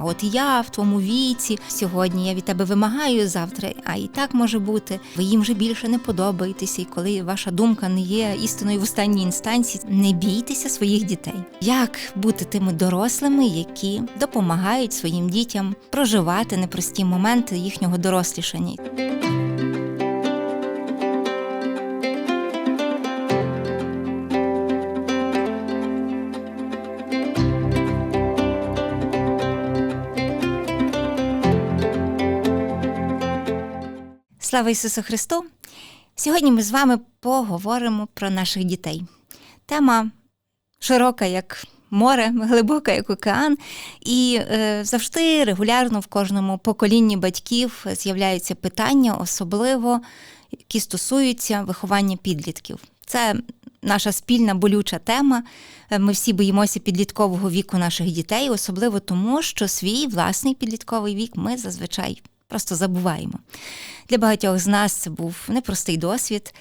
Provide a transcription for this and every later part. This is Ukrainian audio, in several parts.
А от я в твоєму віці сьогодні я від тебе вимагаю завтра, а і так може бути. Ви їм вже більше не подобаєтеся, і коли ваша думка не є істиною в останній інстанції, не бійтеся своїх дітей. Як бути тими дорослими, які допомагають своїм дітям проживати непрості моменти їхнього дорослішання? Слава Ісусу Христу! Сьогодні ми з вами поговоримо про наших дітей. Тема широка, як море, глибока, як океан, і е, завжди регулярно в кожному поколінні батьків з'являються питання, особливо які стосуються виховання підлітків. Це наша спільна болюча тема. Ми всі боїмося підліткового віку наших дітей, особливо тому, що свій власний підлітковий вік ми зазвичай просто забуваємо. Для багатьох з нас це був непростий досвід.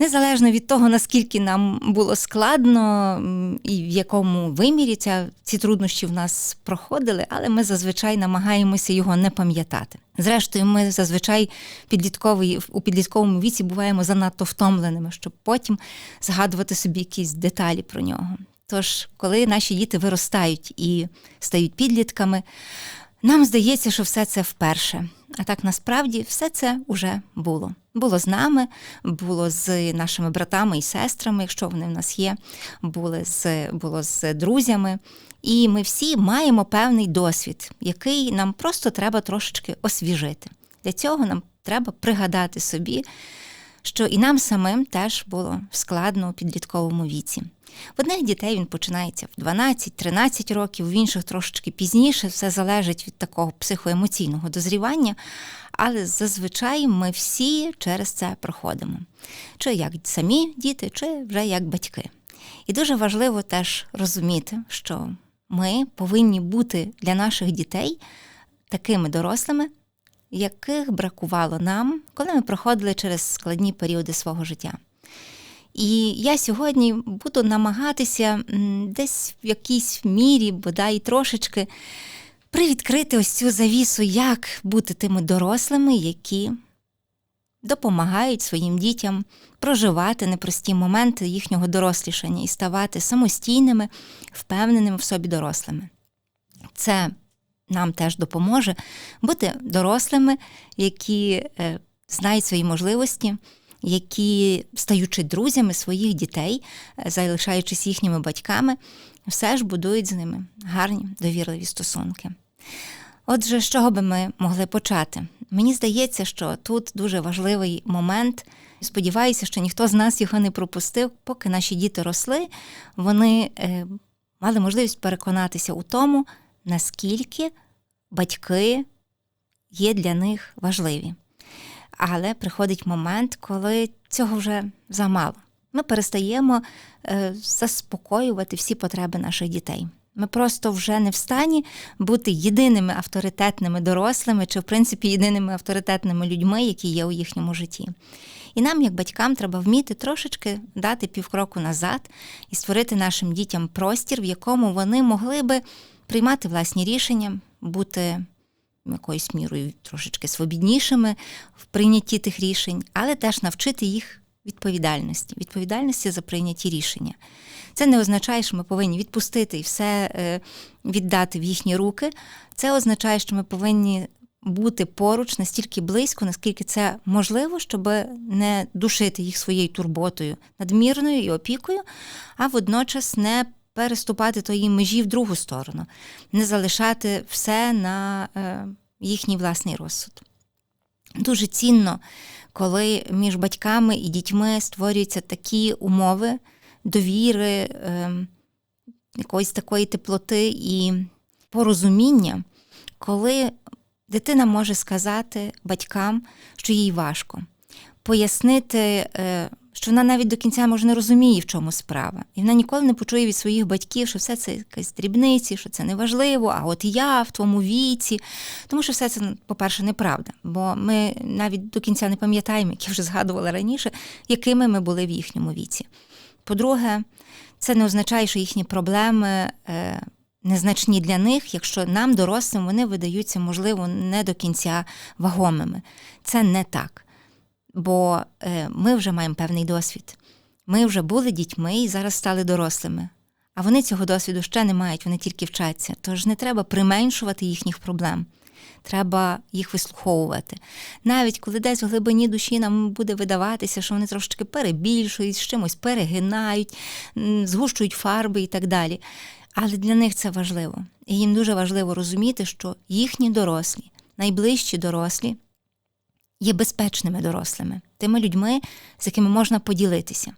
Незалежно від того, наскільки нам було складно і в якому вимірі ця, ці труднощі в нас проходили, але ми зазвичай намагаємося його не пам'ятати. Зрештою, ми зазвичай підлітковий, у підлітковому віці буваємо занадто втомленими, щоб потім згадувати собі якісь деталі про нього. Тож, коли наші діти виростають і стають підлітками, нам здається, що все це вперше. А так насправді все це вже було. Було з нами, було з нашими братами і сестрами, якщо вони в нас є, було з, було з друзями. І ми всі маємо певний досвід, який нам просто треба трошечки освіжити. Для цього нам треба пригадати собі, що і нам самим теж було складно у підлітковому віці. В одних дітей він починається в 12-13 років, в інших трошечки пізніше, все залежить від такого психоемоційного дозрівання, але зазвичай ми всі через це проходимо. Чи як самі діти, чи вже як батьки. І дуже важливо теж розуміти, що ми повинні бути для наших дітей такими дорослими, яких бракувало нам, коли ми проходили через складні періоди свого життя. І я сьогодні буду намагатися десь в якійсь мірі, бодай трошечки, привідкрити ось цю завісу, як бути тими дорослими, які допомагають своїм дітям проживати непрості моменти їхнього дорослішання і ставати самостійними, впевненими в собі дорослими. Це нам теж допоможе бути дорослими, які е, знають свої можливості які, стаючи друзями своїх дітей, е, залишаючись їхніми батьками, все ж будують з ними гарні довірливі стосунки. Отже, з чого би ми могли почати? Мені здається, що тут дуже важливий момент. Сподіваюся, що ніхто з нас його не пропустив, поки наші діти росли, вони е, мали можливість переконатися у тому, наскільки батьки є для них важливі. Але приходить момент, коли цього вже замало. Ми перестаємо е, заспокоювати всі потреби наших дітей. Ми просто вже не в стані бути єдиними авторитетними дорослими чи, в принципі, єдиними авторитетними людьми, які є у їхньому житті. І нам, як батькам, треба вміти трошечки дати півкроку назад і створити нашим дітям простір, в якому вони могли би приймати власні рішення, бути якоюсь мірою трошечки свобіднішими в прийнятті тих рішень, але теж навчити їх відповідальності, відповідальності за прийняті рішення. Це не означає, що ми повинні відпустити і все е, віддати в їхні руки. Це означає, що ми повинні бути поруч настільки близько, наскільки це можливо, щоб не душити їх своєю турботою, надмірною і опікою, а водночас не переступати тої межі в другу сторону, не залишати все на е, їхній власний розсуд. Дуже цінно, коли між батьками і дітьми створюються такі умови довіри, е, якоїсь такої теплоти і порозуміння, коли дитина може сказати батькам, що їй важко, пояснити е, що вона навіть до кінця може не розуміє, в чому справа. І вона ніколи не почує від своїх батьків, що все це якась дрібниці, що це неважливо, а от я в твоєму віці. Тому що все це, по-перше, неправда. Бо ми навіть до кінця не пам'ятаємо, як я вже згадувала раніше, якими ми були в їхньому віці. По-друге, це не означає, що їхні проблеми е, незначні для них, якщо нам, дорослим, вони видаються, можливо, не до кінця вагомими. Це не так. Бо е, ми вже маємо певний досвід. Ми вже були дітьми і зараз стали дорослими. А вони цього досвіду ще не мають, вони тільки вчаться. Тож не треба применшувати їхніх проблем. Треба їх вислуховувати. Навіть коли десь в глибині душі нам буде видаватися, що вони трошки перебільшують, з чимось перегинають, згущують фарби і так далі. Але для них це важливо. І їм дуже важливо розуміти, що їхні дорослі, найближчі дорослі є безпечними дорослими, тими людьми, з якими можна поділитися.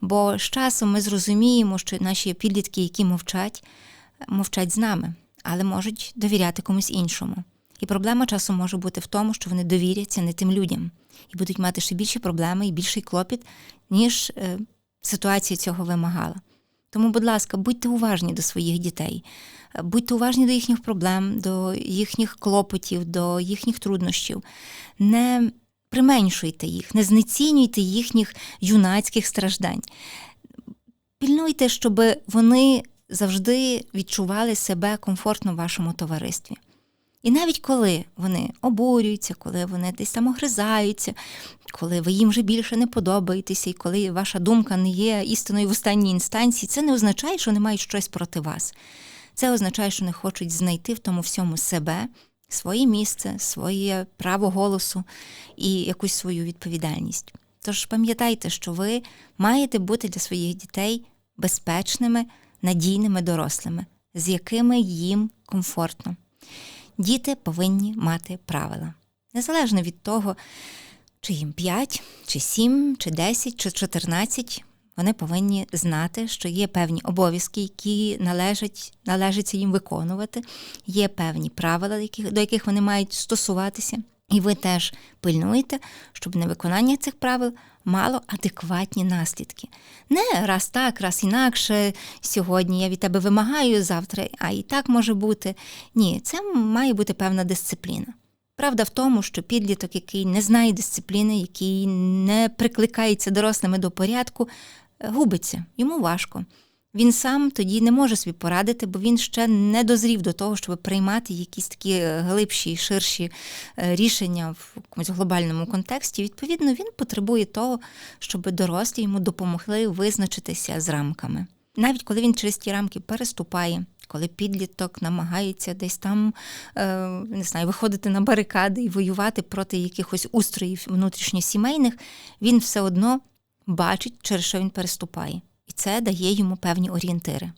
Бо з часом ми зрозуміємо, що наші підлітки, які мовчать, мовчать з нами, але можуть довіряти комусь іншому. І проблема часу може бути в тому, що вони довіряться не тим людям і будуть мати ще більші проблеми і більший клопіт, ніж е, ситуація цього вимагала. Тому, будь ласка, будьте уважні до своїх дітей, будьте уважні до їхніх проблем, до їхніх клопотів, до їхніх труднощів. Не применшуйте їх, не знецінюйте їхніх юнацьких страждань. Пільнуйте, щоб вони завжди відчували себе комфортно в вашому товаристві. І навіть коли вони обурюються, коли вони десь там огризаються, коли ви їм вже більше не подобаєтеся, і коли ваша думка не є істиною в останній інстанції, це не означає, що вони мають щось проти вас. Це означає, що вони хочуть знайти в тому всьому себе, своє місце, своє право голосу і якусь свою відповідальність. Тож пам'ятайте, що ви маєте бути для своїх дітей безпечними, надійними дорослими, з якими їм комфортно. Діти повинні мати правила. Незалежно від того, чи їм 5, чи 7, чи 10, чи 14, вони повинні знати, що є певні обов'язки, які належать, належиться їм виконувати, є певні правила, до яких вони мають стосуватися. І ви теж пильнуєте, щоб невиконання цих правил мало адекватні наслідки. Не раз так, раз інакше, сьогодні я від тебе вимагаю завтра, а і так може бути. Ні, це має бути певна дисципліна. Правда в тому, що підліток, який не знає дисципліни, який не прикликається дорослими до порядку, губиться, йому важко. Він сам тоді не може собі порадити, бо він ще не дозрів до того, щоб приймати якісь такі глибші, ширші е, рішення в якомусь глобальному контексті. Відповідно, він потребує того, щоб дорослі йому допомогли визначитися з рамками. Навіть коли він через ті рамки переступає, коли підліток намагається десь там е, не знаю, виходити на барикади і воювати проти якихось устроїв внутрішньосімейних, він все одно бачить, через що він переступає. І це дає йому певні орієнтири.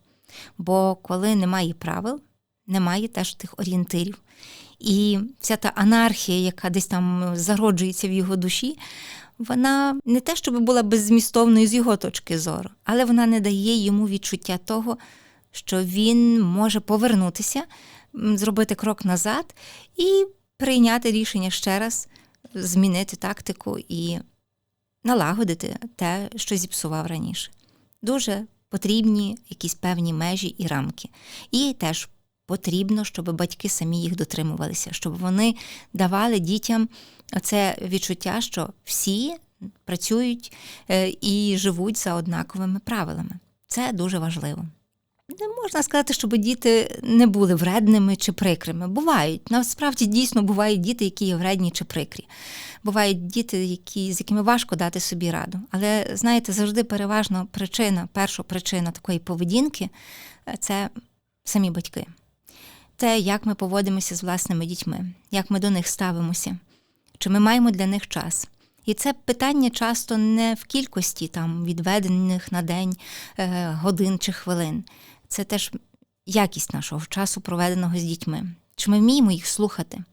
Бо коли немає правил, немає теж тих орієнтирів. І вся та анархія, яка десь там зароджується в його душі, вона не те, щоб була беззмістовною з його точки зору, але вона не дає йому відчуття того, що він може повернутися, зробити крок назад і прийняти рішення ще раз, змінити тактику і налагодити те, що зіпсував раніше. Дуже потрібні якісь певні межі і рамки. І теж потрібно, щоб батьки самі їх дотримувалися, щоб вони давали дітям це відчуття, що всі працюють е, і живуть за однаковими правилами. Це дуже важливо. Не можна сказати, щоб діти не були вредними чи прикрими. Бувають. Насправді дійсно бувають діти, які є вредні чи прикрі. Бувають діти, які, з якими важко дати собі раду. Але знаєте, завжди переважно причина, перша причина такої поведінки це самі батьки. Те, як ми поводимося з власними дітьми, як ми до них ставимося, чи ми маємо для них час. І це питання часто не в кількості там відведених на день е, годин чи хвилин це теж якість нашого часу, проведеного з дітьми. Чи ми вміємо їх слухати?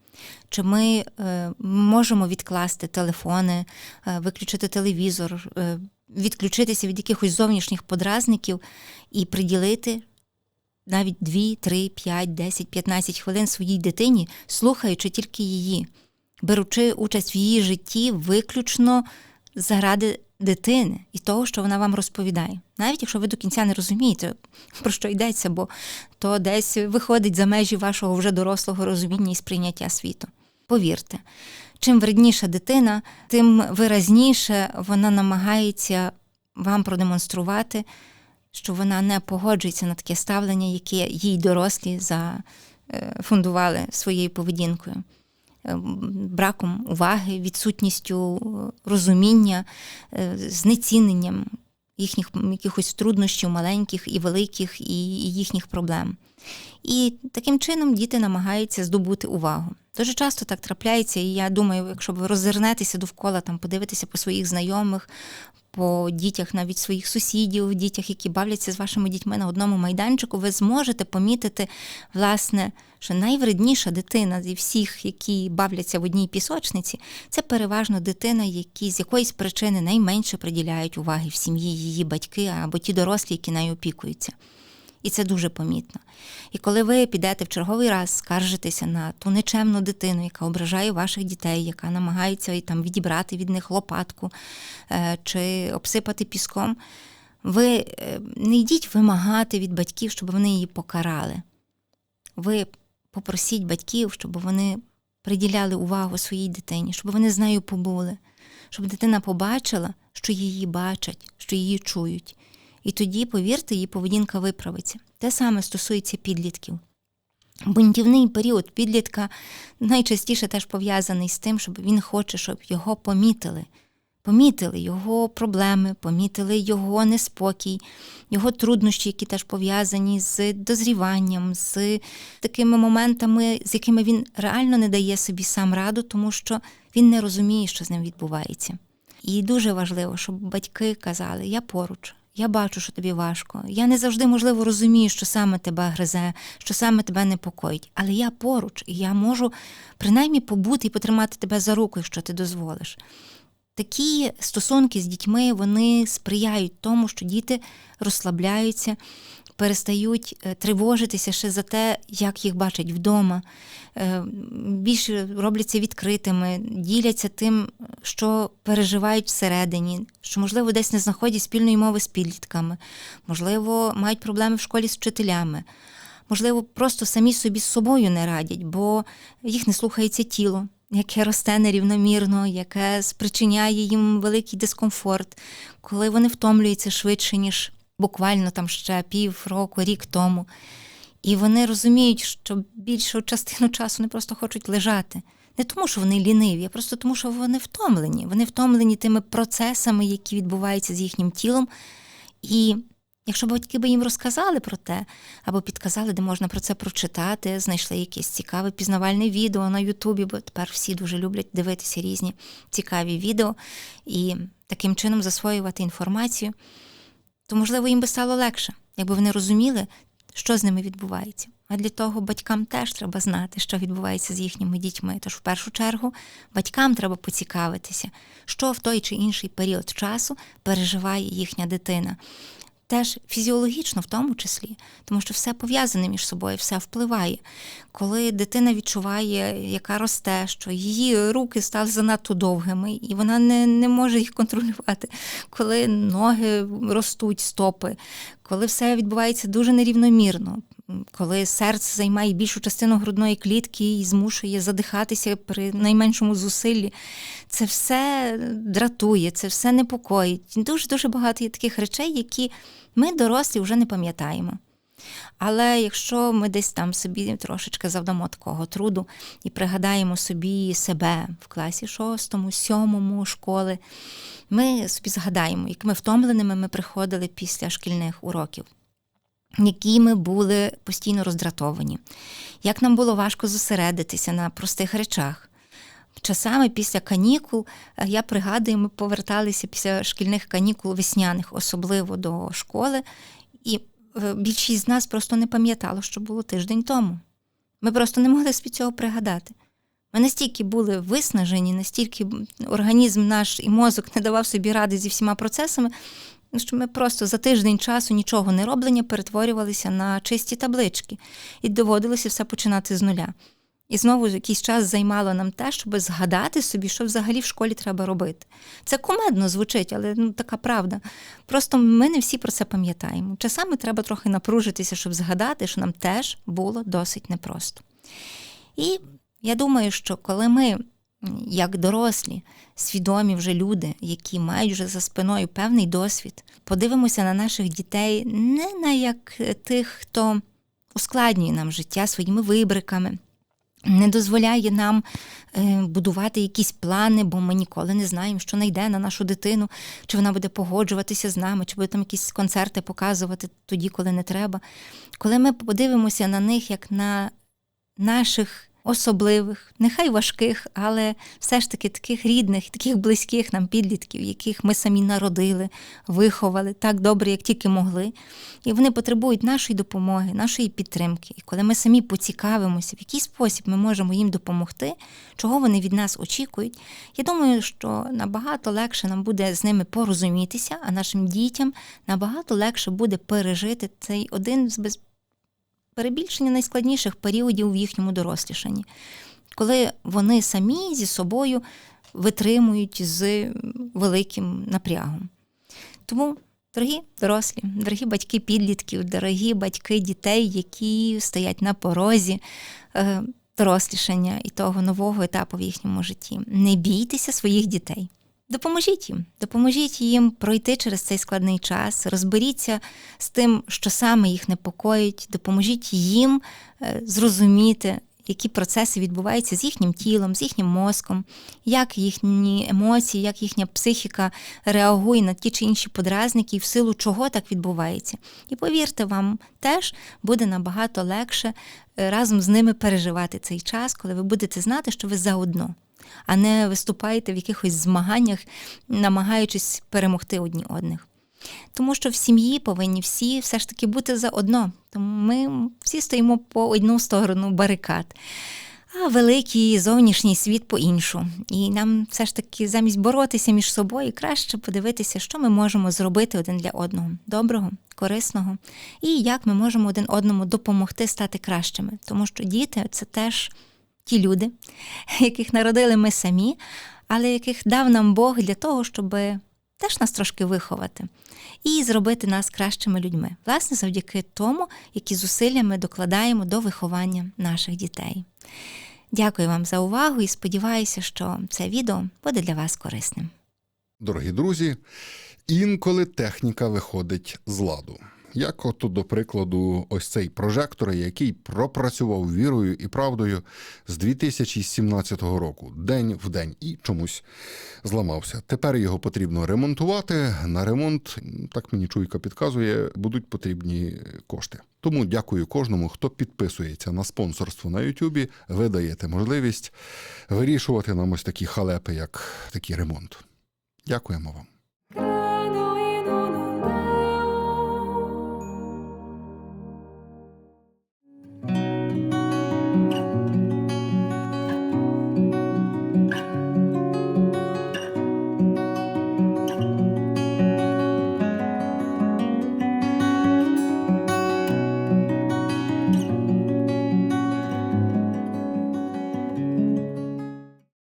Чи ми е, можемо відкласти телефони, е, виключити телевізор, е, відключитися від якихось зовнішніх подразників і приділити навіть 2, 3, 5, 10, 15 хвилин своїй дитині, слухаючи тільки її, беручи участь в її житті виключно заради дитини і того, що вона вам розповідає. Навіть якщо ви до кінця не розумієте, про що йдеться, бо то десь виходить за межі вашого вже дорослого розуміння і сприйняття світу. Повірте, чим вредніша дитина, тим виразніше вона намагається вам продемонструвати що вона не погоджується на таке ставлення, яке їй дорослі зафундували своєю поведінкою. Е, Браком уваги, відсутністю е, розуміння, е, знеціненням їхніх якихось труднощів, маленьких і великих, і їхніх проблем. І таким чином діти намагаються здобути увагу. Дуже часто так трапляється, і я думаю, якщо ви роззирнетеся довкола, там подивитися по своїх знайомих, по дітях, навіть своїх сусідів, дітях, які бавляться з вашими дітьми на одному майданчику, ви зможете помітити, власне, що найвредніша дитина зі всіх, які бавляться в одній пісочниці, це переважно дитина, які з якоїсь причини найменше приділяють уваги в сім'ї її батьки або ті дорослі, які нею опікуються. І це дуже помітно. І коли ви підете в черговий раз скаржитися на ту нечемну дитину, яка ображає ваших дітей, яка намагається там відібрати від них лопатку е, чи обсипати піском, ви е, не йдіть вимагати від батьків, щоб вони її покарали. Ви попросіть батьків, щоб вони приділяли увагу своїй дитині, щоб вони з нею побули, щоб дитина побачила, що її бачать, що її чують. І тоді, повірте, її поведінка виправиться. Те саме стосується підлітків. Бунтівний період підлітка найчастіше теж пов'язаний з тим, щоб він хоче, щоб його помітили. Помітили його проблеми, помітили його неспокій, його труднощі, які теж пов'язані з дозріванням, з такими моментами, з якими він реально не дає собі сам раду, тому що він не розуміє, що з ним відбувається. І дуже важливо, щоб батьки казали: Я поруч, я бачу, що тобі важко. Я не завжди, можливо, розумію, що саме тебе гризе, що саме тебе непокоїть. Але я поруч, і я можу принаймні побути і потримати тебе за руку, якщо ти дозволиш. Такі стосунки з дітьми вони сприяють тому, що діти розслабляються, перестають е, тривожитися ще за те, як їх бачать вдома, е, більше робляться відкритими, діляться тим, що переживають всередині, що, можливо, десь не знаходять спільної мови з підлітками, можливо, мають проблеми в школі з вчителями. Можливо, просто самі собі з собою не радять, бо їх не слухається тіло, яке росте нерівномірно, яке спричиняє їм великий дискомфорт, коли вони втомлюються швидше, ніж буквально там ще пів року, рік тому. І вони розуміють, що більшу частину часу вони просто хочуть лежати. Не тому, що вони ліниві, а просто тому, що вони втомлені. Вони втомлені тими процесами, які відбуваються з їхнім тілом. І якщо батьки би їм розказали про те, або підказали, де можна про це прочитати, знайшли якесь цікаве пізнавальне відео на Ютубі, бо тепер всі дуже люблять дивитися різні цікаві відео і таким чином засвоювати інформацію то, можливо, їм би стало легше, якби вони розуміли, що з ними відбувається. А для того батькам теж треба знати, що відбувається з їхніми дітьми. Тож, в першу чергу, батькам треба поцікавитися, що в той чи інший період часу переживає їхня дитина теж фізіологічно, в тому числі, тому що все пов'язане між собою, все впливає. Коли дитина відчуває, яка росте, що її руки стали занадто довгими, і вона не, не може їх контролювати, коли ноги ростуть, стопи, коли все відбувається дуже нерівномірно. Коли серце займає більшу частину грудної клітки і змушує задихатися при найменшому зусиллі, це все дратує, це все непокоїть. Дуже дуже багато є таких речей, які ми дорослі вже не пам'ятаємо. Але якщо ми десь там собі трошечки завдамо такого труду і пригадаємо собі себе в класі шостому, сьомому школи, ми собі згадаємо, якими втомленими ми приходили після шкільних уроків, які ми були постійно роздратовані, як нам було важко зосередитися на простих речах. Часами після канікул е, я пригадую, ми поверталися після шкільних канікул весняних, особливо до школи, і е, більшість з нас просто не пам'ятало, що було тиждень тому. Ми просто не могли собі цього пригадати. Ми настільки були виснажені, настільки організм наш і мозок не давав собі ради зі всіма процесами, що ми просто за тиждень часу нічого не роблення перетворювалися на чисті таблички і доводилося все починати з нуля. І знову якийсь час займало нам те, щоб згадати собі, що взагалі в школі треба робити. Це кумедно звучить, але ну, така правда. Просто ми не всі про це пам'ятаємо. Часами треба трохи напружитися, щоб згадати, що нам теж було досить непросто. І я думаю, що коли ми як дорослі, свідомі вже люди, які мають вже за спиною певний досвід, подивимося на наших дітей не на як тих, хто ускладнює нам життя своїми вибриками, не дозволяє нам е, будувати якісь плани, бо ми ніколи не знаємо, що найде на нашу дитину, чи вона буде погоджуватися з нами, чи буде там якісь концерти показувати тоді, коли не треба. Коли ми подивимося на них як на наших особливих, нехай важких, але все ж таки таких рідних, таких близьких нам підлітків, яких ми самі народили, виховали так добре, як тільки могли. І вони потребують нашої допомоги, нашої підтримки. І коли ми самі поцікавимося, в який спосіб ми можемо їм допомогти, чого вони від нас очікують, я думаю, що набагато легше нам буде з ними порозумітися, а нашим дітям набагато легше буде пережити цей один з без перебільшення найскладніших періодів в їхньому дорослішанні, коли вони самі зі собою витримують з великим напрягом. Тому, дорогі дорослі, дорогі батьки підлітків, дорогі батьки дітей, які стоять на порозі е, дорослішання і того нового етапу в їхньому житті, не бійтеся своїх дітей. Допоможіть їм, допоможіть їм пройти через цей складний час, розберіться з тим, що саме їх непокоїть, допоможіть їм е, зрозуміти, які процеси відбуваються з їхнім тілом, з їхнім мозком, як їхні емоції, як їхня психіка реагує на ті чи інші подразники, і в силу чого так відбувається. І повірте, вам теж буде набагато легше е, разом з ними переживати цей час, коли ви будете знати, що ви заодно а не виступаєте в якихось змаганнях, намагаючись перемогти одні одних. Тому що в сім'ї повинні всі все ж таки бути заодно. Тому ми всі стоїмо по одну сторону барикад, а великий зовнішній світ по іншу. І нам все ж таки замість боротися між собою краще подивитися, що ми можемо зробити один для одного доброго, корисного, і як ми можемо один одному допомогти стати кращими. Тому що діти це теж ті люди, яких народили ми самі, але яких дав нам Бог для того, щоб теж нас трошки виховати і зробити нас кращими людьми, власне, завдяки тому, які зусилля ми докладаємо до виховання наших дітей. Дякую вам за увагу і сподіваюся, що це відео буде для вас корисним. Дорогі друзі, інколи техніка виходить з ладу. Як от, до прикладу, ось цей прожектор, який пропрацював вірою і правдою з 2017 року, день в день, і чомусь зламався. Тепер його потрібно ремонтувати. На ремонт, так мені чуйка підказує, будуть потрібні кошти. Тому дякую кожному, хто підписується на спонсорство на Ютубі. Ви даєте можливість вирішувати нам ось такі халепи, як такий ремонт. Дякуємо вам.